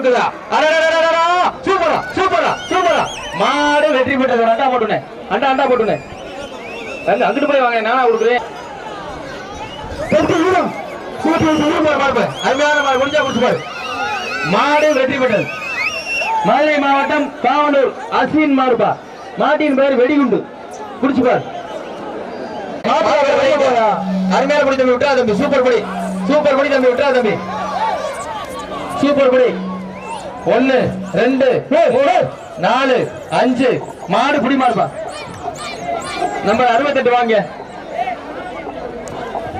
இருக்குதா அடடடடடடா. சூப்பரா சூப்பரா சூப்பரா! மாடு வெற்றி பெற்றது அண்டா போட்டுனே. அண்டா அண்டா போட்டுனே. வந்து அங்கிட்டு போய் வாங்க. நானா கொடுக்குறேன் பெருத்து வீரம் மாடு பாரு அருமையான மாடு முடிஞ்சா முடிச்சு பாரு. மாடு வெற்றி பெற்றது. மதுரை மாவட்டம் காவலூர் அஸ்வின் மாடுபா மாட்டின் பேர் வெடிகுண்டு. குடிச்சு பாரு. அருமையான படி தம்பி விட்டா தம்பி. சூப்பர் படி சூப்பர் படி தம்பி விட்டா தம்பி. சூப்பர் படி ஒன்னு ரெண்டு மூணு நாலு அஞ்சு. மாடு புடி மாடுப்பா. நம்பர் அறுபத்தெட்டு வாங்க.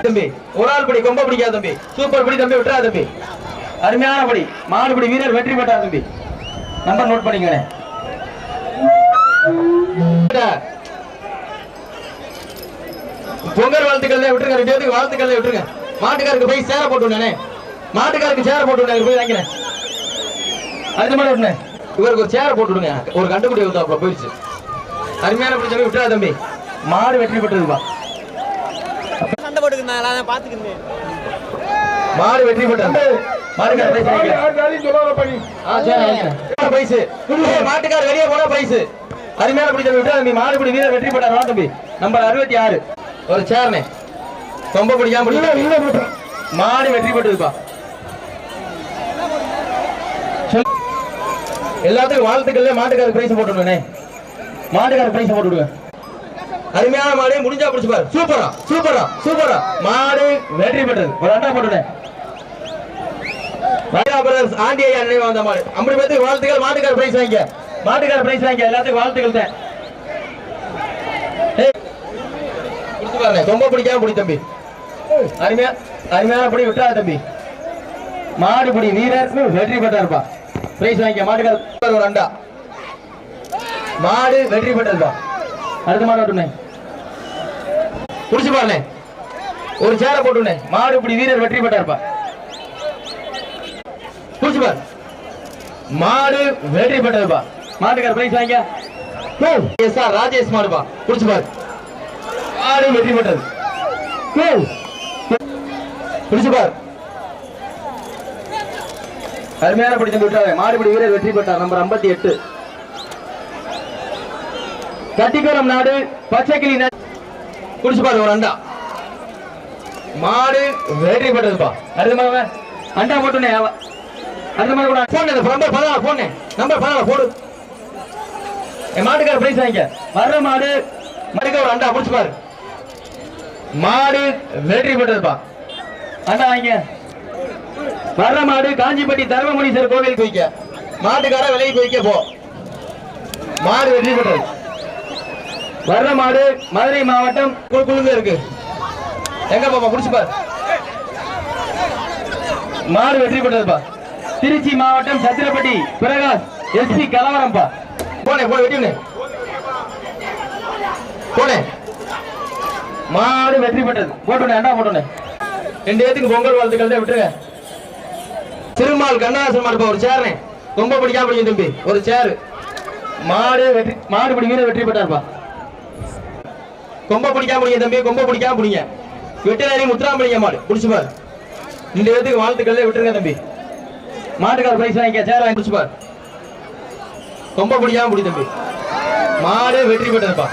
தம்பி ஒரு ஆள் படி கொம்ப தம்பி. சூப்பர் படி தம்பி விட்டுறா தம்பி. அருமையான படி மாடுபடி வீரர் வெற்றி பெற்றார் தம்பி. நம்பர் நோட் பண்ணிக்கணே பொங்கல் வாழ்த்துக்கள் விட்டுருங்க ரெண்டு பேருக்கு வாழ்த்துக்கள் விட்டுருங்க. மாட்டுக்காருக்கு போய் சேர போட்டு மாட்டுக்காருக்கு சேர போட்டு போய் வாங்கினேன் அடுத்த மாதிரி விட்டுனேன் இவருக்கு ஒரு சேர போட்டு விடுங்க ஒரு கண்டுபிடி வந்தாப்புல போயிடுச்சு. அருமையான பிடிச்சவங்க விட்டுறா தம்பி. மாடு வெற்றி பெற்றதுப்பா சண்டை போட்டுக்கிறேன் பார்த்துக்கிறேன் மாடு வெற்றி பெற்றது. மாட்டுக்கார வெளியே போனா பைசு அருமையான பிடிச்சவங்க விட்டுறா தம்பி. மாடுபிடி வீரர் வெற்றி பெற்றார். தம்பி. நம்பர் அறுபத்தி ஆறு. ஒரு சேர்னே ரொம்ப பிடிக்காம மாடு வெற்றி பெற்றதுப்பா. எல்லாத்துக்கும் வாழ்த்துக்கள் மாட்டுக்கார பிரைஸ் போட்டு விடுவேனே மாட்டுக்கார பிரைஸ் போட்டு விடுவேன் அருமையான மாடு முடிஞ்சா பிடிச்சு பாரு. சூப்பரா சூப்பரா சூப்பரா. மாடு வெற்றி பெற்றது. ஒரு அண்டா போட்டுடேன் ராஜா பிரதர்ஸ் ஆண்டி ஐயா நினைவு வந்த மாடு. ஐம்பது பேத்துக்கு வாழ்த்துக்கள் மாட்டுக்கார பிரைஸ் வாங்கிக்க மாட்டுக்கார பிரைஸ் வாங்கிக்க எல்லாத்துக்கும் வாழ்த்துக்கள் தான். ரொம்ப பிடிக்காம பிடி தம்பி. அருமையா அருமையான பிடி விட்டாத தம்பி. மாடுபிடி வீரர் வெற்றி பெற்றாருப்பா பிரைஸ் வாங்கிக்க மாட்டுக்கார ஒரு அண்டா. மாடு வெற்றி பெற்றதுப்பா அடுத்த மாடு ஓட்டுனே குடிச்சு பாருனே ஒரு சேர போட்டுனே மாடு இப்படி வீரர் வெற்றி பெற்றாருப்பா. குடிச்சு பாரு. மாடு வெற்றி பெற்றதுப்பா. மாட்டுக்கார பிரைஸ் வாங்கிக்க. எஸ் ஆர் ராஜேஷ் மாடுப்பா. குடிச்சு பாரு. மாடு வெற்றி பெற்றது. குடிச்சு பாரு. அருமையான பிடி தம்பி விட்டாங்க மாடுபிடி வீரர் வெற்றி பெற்றார் நம்பர் 58 எட்டு. கட்டிக்கோரம் நாடு பச்சைக்கிளி குடிச்சு பாரு ஒரு அண்டா. மாடு வெற்றி பெற்றதுப்பா. அடுத்த அண்டா போட்டுனே அவ மாதிரி கூட போன் நம்பர் பதினாலு போன் நம்பர் பதினாலு போடு. என் மாட்டுக்கார பிரைஸ் வாங்கிக்க. வர்ற மாடு மாட்டுக்கு ஒரு அண்டா குடிச்சு பாரு. மாடு வெற்றி பெற்றதுப்பா. அண்டா வாங்க வர்ற மாடு காஞ்சிப்பட்டி தர்மமுனீஸ்வரர் கோவில் வைக்க மாட்டுக்கார விலைக்கு வைக்க போ. மாடு வெற்றி பெற்றது. வர்ற மாடு மதுரை மாவட்டம் குழு குழுங்க இருக்கு. எங்க பாப்பா புடிச்சு பாரு. மாடு வெற்றி பெற்றதுப்பா. திருச்சி மாவட்டம் சத்திரப்பட்டி பிரகாஷ் எஸ்பி கலவரம்பா. போனே போன வெட்டி போனே. மாடு வெற்றி பெற்றது. போட்டுனே அண்டா போட்டுனே. ரெண்டு ஏத்துக்கு பொங்கல் வாழ்த்துக்கள் தான் விட்டுருங்க. திருமால் கண்ணாசன் மாடு ஒரு சேர்னே ரொம்ப பிடிக்காம பிடிக்கும் தம்பி. ஒரு சேர் மாடு வெற்றி மாடு பிடி வெற்றி பெற்றார்ப்பா. கொம்ப பிடிக்காம பிடிங்க தம்பி கொம்ப பிடிக்காம பிடிங்க வெட்டினாரி முத்துராமலிங்க மாடு. பிடிச்சு பாரு. இடத்துக்கு பேத்துக்கு விட்டுருங்க தம்பி. மாட்டுக்கார பிரைஸ் வாங்கிக்க சேர் வாங்கி பிடிச்சு பாரு. கொம்ப பிடிக்காம பிடி தம்பி. மாடு வெற்றி பெற்றதுப்பா.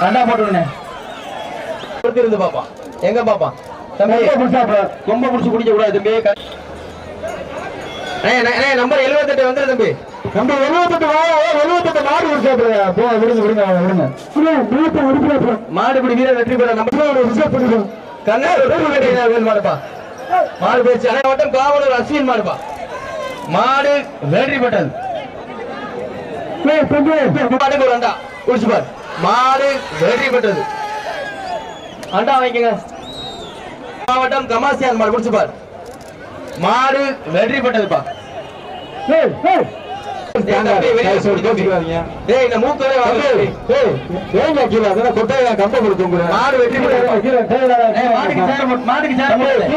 கண்டா போட்டுருண்ணே போட்டுருண்ணே இருந்து பாப்பா. எங்க பாப்பா? தம்பி. கொம்ப புடிச்சு குடிக்க கூடாது தம்பி நம்பர் 78 வந்துரு தம்பி. நம்ம எழுபத்தெட்டு எழுபத்தெட்டு மாடு விடுங்க விடுங்க விடுங்க. நூத்தி அடிக்கிறப்ப மாடுபிடி வீரர் வெற்றி பெற நம்பர் ரிசர்வ் பண்ணிடுவோம் கண்ணா மாடுப்பா மாடு பேச்சு வட்டம் காவலூர் மாடுப்பா. மாடு வெற்றி பெற்றது. குடிச்சு பாரு. மாடு வெற்றி பெற்றது. அண்டா வாங்கிக்கங்க. மாவட்டம் கமாசியான் மாடு குடிச்சு பாரு. மாடு வெற்றி பெற்றதுப்பா மாடு வெற்றி மாடுக்கு